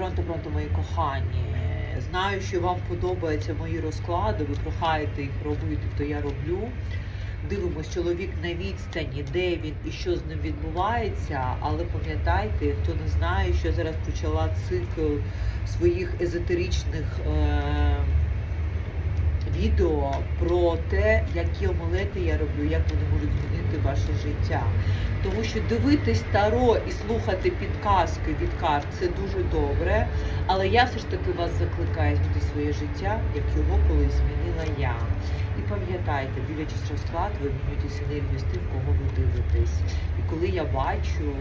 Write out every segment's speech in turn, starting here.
пронто, пронто, мої кохані. Знаю, що вам подобаються мої розклади, ви прохаєте їх робити, то я роблю. Дивимось, чоловік на відстані, де він і що з ним відбувається. Але пам'ятайте, хто не знає, що зараз почала цикл своїх езотеричних е- відео про те, які омелети я роблю, як вони можуть змінити ваше життя. Тому що дивитись таро і слухати підказки від карт це дуже добре. Але я все ж таки вас закликаю змінити своє життя, як його колись змінила я. І пам'ятайте, дивлячись розклад, ви змінюєте синергію з тим, кого ви дивитесь. Коли я бачу,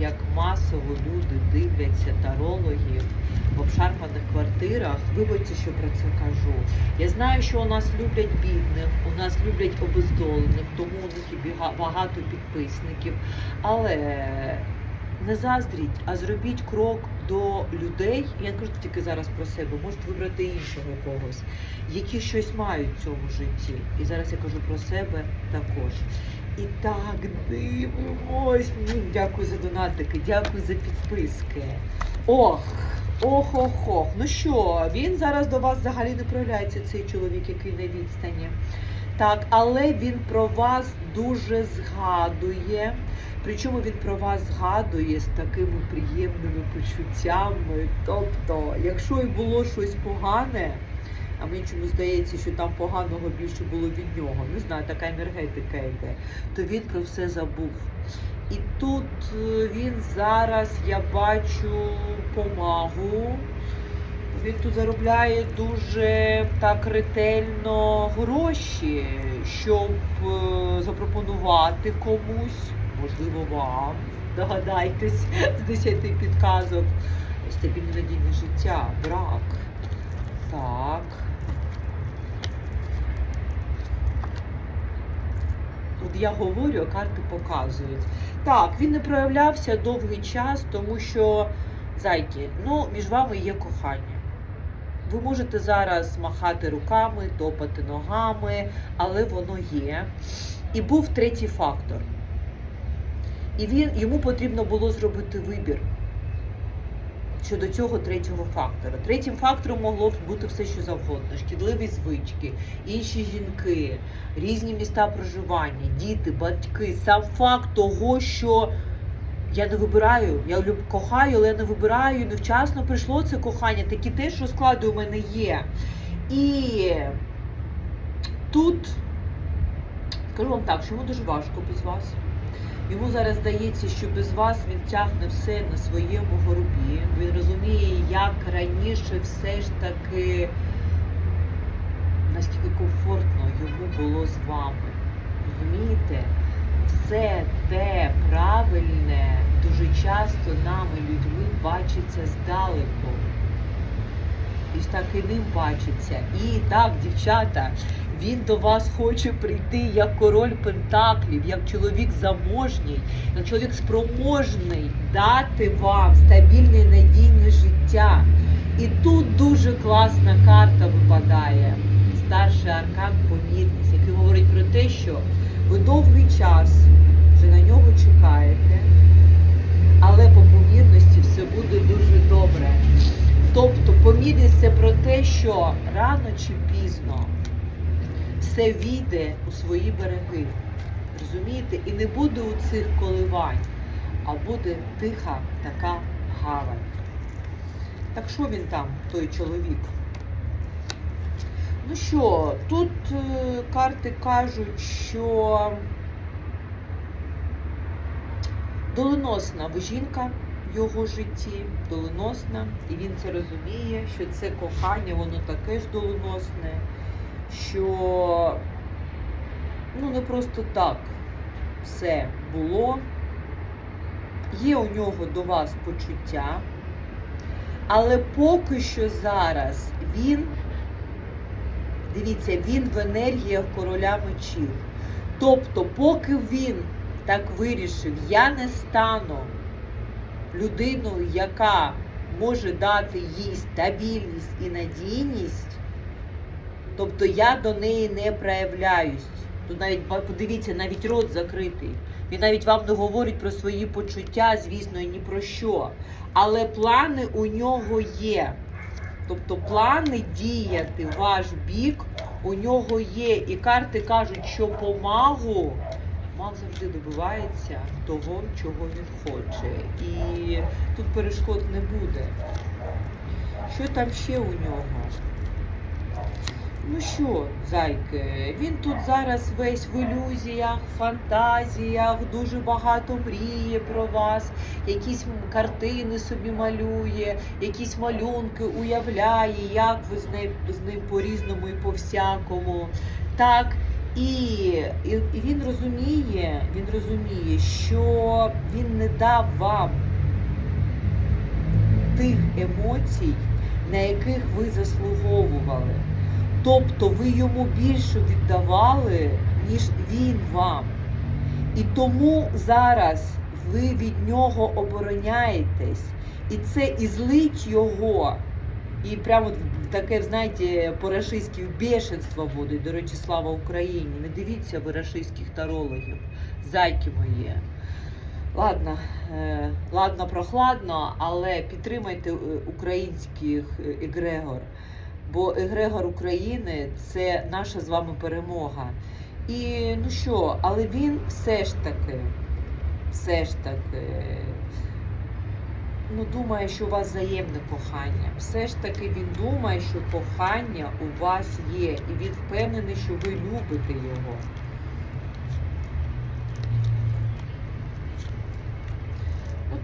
як масово люди дивляться тарологів в обшарпаних квартирах, вибачте, що про це кажу. Я знаю, що у нас люблять бідних, у нас люблять обездолених, тому у них багато підписників. Але не заздріть, а зробіть крок до людей. Я не кажу тільки зараз про себе, можете вибрати іншого когось, які щось мають в цьому житті. І зараз я кажу про себе також. І так, дивимось. Дякую за донатики, дякую за підписки. Ох, ох, ох, ох. Ну що, він зараз до вас взагалі не проявляється, цей чоловік, який на відстані. Так, але він про вас дуже згадує. Причому він про вас згадує з такими приємними почуттями. Тобто, якщо і було щось погане, а мені чому здається, що там поганого більше було від нього, не знаю, така енергетика йде, то він про все забув. І тут е, він зараз, я бачу, помагу. Він тут заробляє дуже так ретельно гроші, щоб е, запропонувати комусь, можливо, вам. Догадайтесь з 10 підказок. Стабільне надійне життя, брак. Так. От я говорю, а карти показують. Так, він не проявлявся довгий час, тому що, зайки, ну, між вами є кохання. Ви можете зараз махати руками, топати ногами, але воно є. І був третій фактор. І він, йому потрібно було зробити вибір щодо цього третього фактора. Третім фактором могло б бути все, що завгодно: шкідливі звички, інші жінки, різні міста проживання, діти, батьки. Сам факт того, що я не вибираю, я люб, кохаю, але я не вибираю, невчасно прийшло це кохання. Такі теж розклади у мене є. І тут скажу вам так, що йому дуже важко без вас. Йому зараз здається, що без вас він тягне все на своєму горбі. Він розуміє, як раніше все ж таки наскільки комфортно йому було з вами. Розумієте? Все те правильне дуже часто нами людьми бачиться здалеку. І ж так і ним бачиться. І так, дівчата, він до вас хоче прийти як король пентаклів, як чоловік заможній, як чоловік спроможний дати вам стабільне надійне життя. І тут дуже класна карта випадає. Старший аркан помірність, який говорить про те, що ви довгий час вже на нього чекаєте, але по помірності все буде дуже добре. Тобто помірність це про те, що рано чи пізно все війде у свої береги. Розумієте? І не буде у цих коливань, а буде тиха така гавань. Так що він там, той чоловік? Ну що, тут е, карти кажуть, що доленосна жінка в його житті, доленосна, і він це розуміє, що це кохання, воно таке ж доленосне, що ну не просто так все було. Є у нього до вас почуття, але поки що зараз він, дивіться, він в енергіях короля мечів. Тобто, поки він так вирішив, я не стану людиною, яка може дати їй стабільність і надійність, тобто я до неї не проявляюсь. Тут навіть подивіться, навіть рот закритий. Він навіть вам не говорить про свої почуття, звісно, і ні про що. Але плани у нього є. Тобто плани діяти ваш бік у нього є. І карти кажуть, що по магу маг завжди добивається того, чого він хоче. І тут перешкод не буде. Що там ще у нього? Ну що, зайки, він тут зараз весь в ілюзіях, фантазіях, дуже багато мріє про вас, якісь картини собі малює, якісь малюнки уявляє, як ви з ним, з ним по-різному і по-всякому. Так, і, і, він розуміє, він розуміє, що він не дав вам тих емоцій, на яких ви заслуговували. Тобто ви йому більше віддавали, ніж він вам. І тому зараз ви від нього обороняєтесь. І це і злить його. І прямо таке, знаєте, по-рашистськи в бешенство вводить. До речі, слава Україні. Не дивіться ви рашистських тарологів. Зайки мої. Ладно, е, ладно, прохладно, але підтримайте е, українських е, егрегор. Бо егрегор України це наша з вами перемога. І ну що, але він все ж таки, все ж таки, ну думає, що у вас взаємне кохання. Все ж таки він думає, що кохання у вас є, і він впевнений, що ви любите його.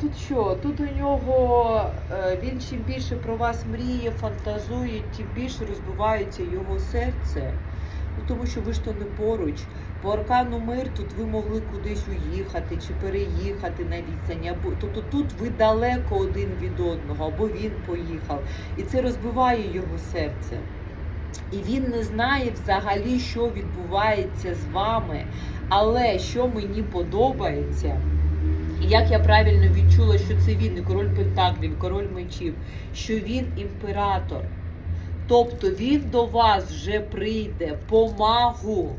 Тут що? Тут у нього е, він чим більше про вас мріє, фантазує, тим більше розбивається його серце. Ну тому що ви ж то не поруч. По аркану мир тут ви могли кудись уїхати чи переїхати на. Або тобто тут ви далеко один від одного, або він поїхав. І це розбиває його серце. І він не знає взагалі, що відбувається з вами. Але що мені подобається. Як я правильно відчула, що це він, не король Пентаклів, король мечів, що він імператор. Тобто він до вас вже прийде по магу,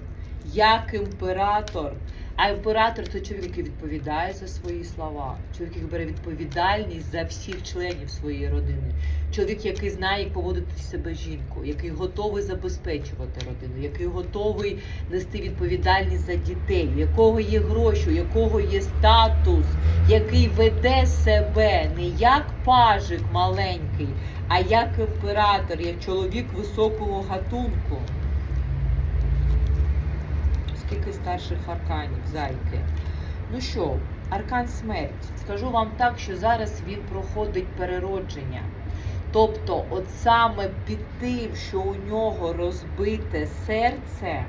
як імператор. А імператор це чоловік, який відповідає за свої слова. Чоловік, який бере відповідальність за всіх членів своєї родини. Чоловік, який знає, як поводити себе з жінкою, який готовий забезпечувати родину, який готовий нести відповідальність за дітей, якого є гроші, якого є статус, який веде себе не як пажик маленький, а як імператор, як чоловік високого гатунку. Скільки старших арканів, зайки. Ну що, аркан смерть. Скажу вам так, що зараз він проходить переродження. Тобто, от саме під тим, що у нього розбите серце,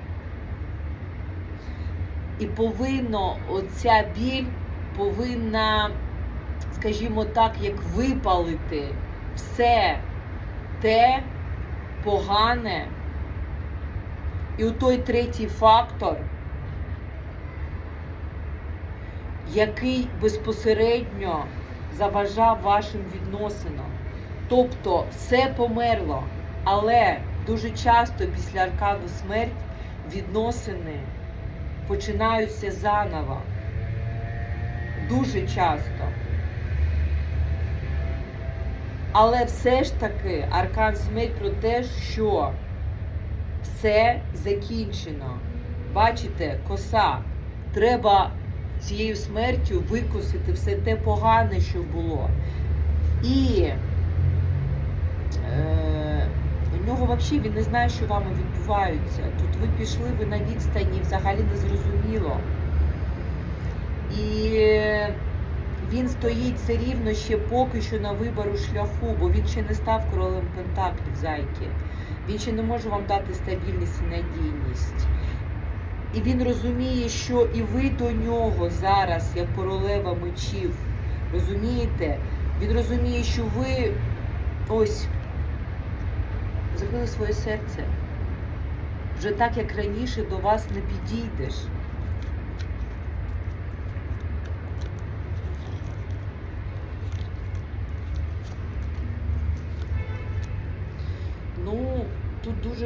і повинно оця біль повинна, скажімо так, як випалити все те погане. І у той третій фактор, який безпосередньо заважав вашим відносинам. Тобто все померло, але дуже часто після аркану смерть відносини починаються заново. Дуже часто. Але все ж таки аркан смерть про те, що все закінчено. Бачите, коса. Треба цією смертю викосити все те погане, що було. І е, у нього взагалі він не знає, що вами відбувається. Тут ви пішли, ви на відстані, взагалі не зрозуміло. І він стоїть все рівно ще поки що на вибору шляху, бо він ще не став королем Пентаклів, зайки. Він ще не може вам дати стабільність і надійність. І він розуміє, що і ви до нього зараз, як королева мечів, розумієте? Він розуміє, що ви ось закрили своє серце. Вже так, як раніше, до вас не підійдеш.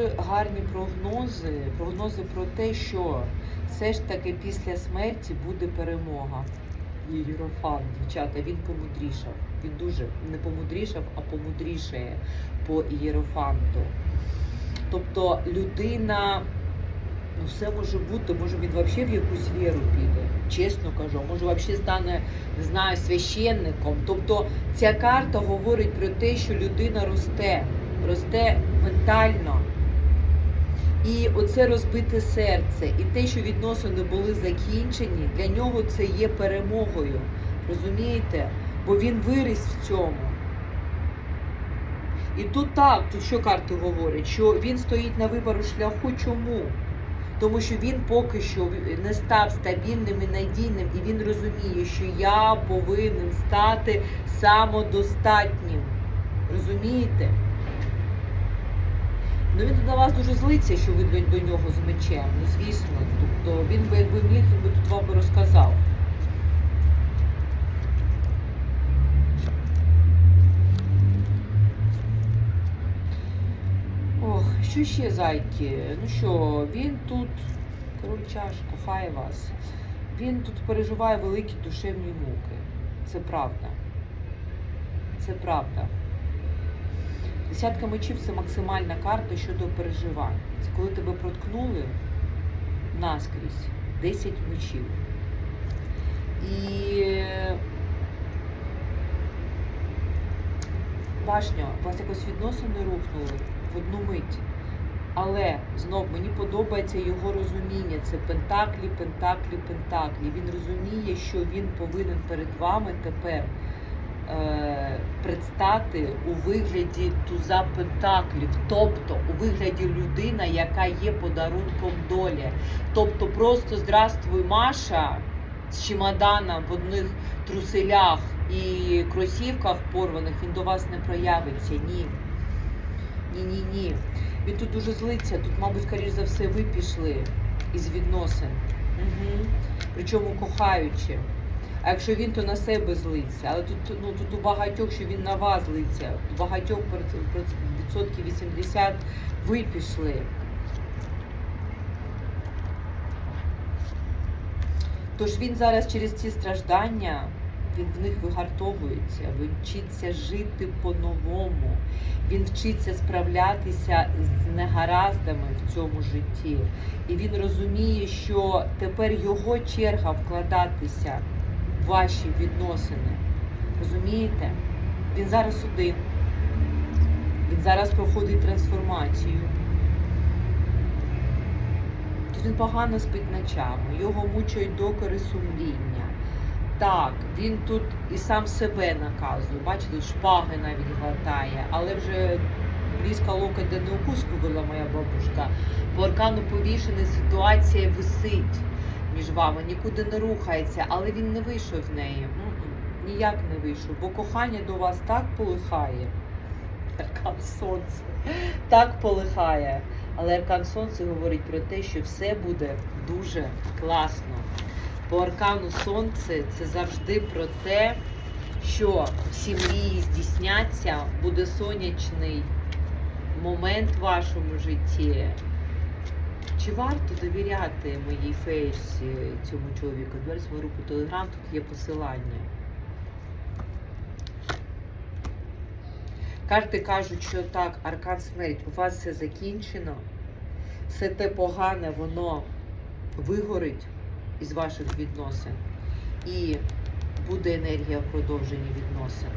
Дуже гарні прогнози. Прогнози про те, що все ж таки після смерті буде перемога. Єрофан, дівчата, він помудрішав. Він дуже не помудрішав, а помудрішає по Єрофанту. Тобто людина, ну все може бути, може він взагалі в якусь віру піде, чесно кажу, може взагалі стане, не знаю, священником. Тобто ця карта говорить про те, що людина росте, росте ментально. І оце розбите серце, і те, що відносини були закінчені, для нього це є перемогою. Розумієте? Бо він виріс в цьому. І тут так, тут що карти говорять, що він стоїть на вибору шляху. Чому? Тому що він поки що не став стабільним і надійним, і він розуміє, що я повинен стати самодостатнім. Розумієте? Ну він на вас дуже злиться, що ви до, нього з мечем. Ну, звісно. Тобто він би якби міг, він би тут вам розказав. Ох, що ще зайки? Ну що, він тут, король чаш, кохає вас. Він тут переживає великі душевні муки. Це правда. Це правда. Десятка мечів це максимальна карта щодо переживань. Це коли тебе проткнули наскрізь 10 мечів. І башня, у вас якось відносини рухнули в одну мить. Але знов мені подобається його розуміння. Це пентаклі, пентаклі, пентаклі. Він розуміє, що він повинен перед вами тепер е, предстати у вигляді туза пентаклів, тобто у вигляді людина, яка є подарунком долі. Тобто просто здравствуй, Маша з чемоданом в одних труселях і кросівках порваних, він до вас не проявиться. Ні. Ні, ні, ні. Він тут дуже злиться. Тут, мабуть, скоріш за все, ви пішли із відносин. Угу. Причому кохаючи. А якщо він, то на себе злиться. Але тут, ну, тут у багатьох, що він на вас злиться. У багатьох відсотків 80 ви пішли. Тож він зараз через ці страждання, він в них вигартовується, він вчиться жити по-новому, він вчиться справлятися з негараздами в цьому житті. І він розуміє, що тепер його черга вкладатися ваші відносини. Розумієте? Він зараз один. Він зараз проходить трансформацію. Тут він погано спить ночами, його мучають докори сумління. Так, він тут і сам себе наказує. Бачите, шпаги навіть глотає, але вже близько локоть не укус, говорила моя бабушка. По аркану повішений ситуація висить між вами, нікуди не рухається, але він не вийшов з неї. Ніяк не вийшов, бо кохання до вас так полихає. Аркан сонце так полихає. Але аркан сонце говорить про те, що все буде дуже класно. По аркану сонце це завжди про те, що всі мрії здійсняться, буде сонячний момент в вашому житті. Чи варто довіряти моїй фейсі цьому чоловіку? Дивись мою руку Телеграм, тут є посилання. Карти кажуть, що так, аркан смерть, у вас все закінчено, все те погане, воно вигорить із ваших відносин. І буде енергія в продовженні відносин.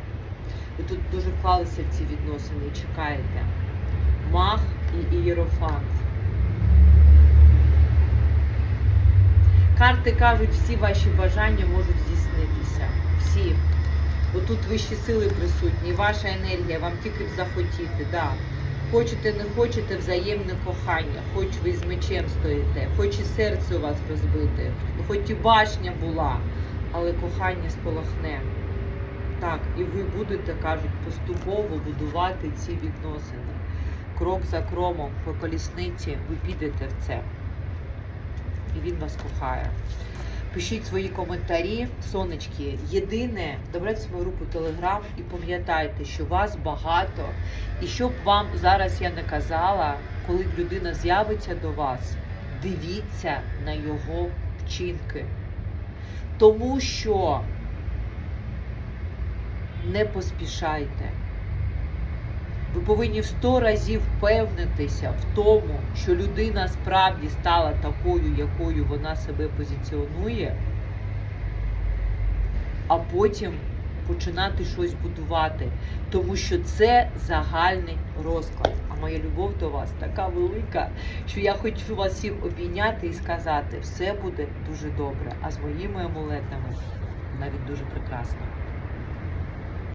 Ви тут дуже вклалися в ці відносини і чекаєте. Мах і ієрофант. Карти кажуть, всі ваші бажання можуть здійснитися. Всі. Бо тут вищі сили присутні, ваша енергія, вам тільки б захотіти, да. Хочете, не хочете, взаємне кохання, хоч ви з мечем стоїте, хоч і серце у вас розбите, хоч і башня була, але кохання спалахне. Так, і ви будете, кажуть, поступово будувати ці відносини. Крок за кроком по колісниці ви підете в це. І він вас кохає. Пишіть свої коментарі, сонечки. Єдине, добрайте свою руку Телеграм і пам'ятайте, що вас багато. І щоб вам зараз я не казала, коли людина з'явиться до вас, дивіться на його вчинки. Тому що не поспішайте. Ви повинні в сто разів впевнитися в тому, що людина справді стала такою, якою вона себе позиціонує, а потім починати щось будувати. Тому що це загальний розклад. А моя любов до вас така велика, що я хочу вас всіх обійняти і сказати, все буде дуже добре. А з моїми амулетами навіть дуже прекрасно.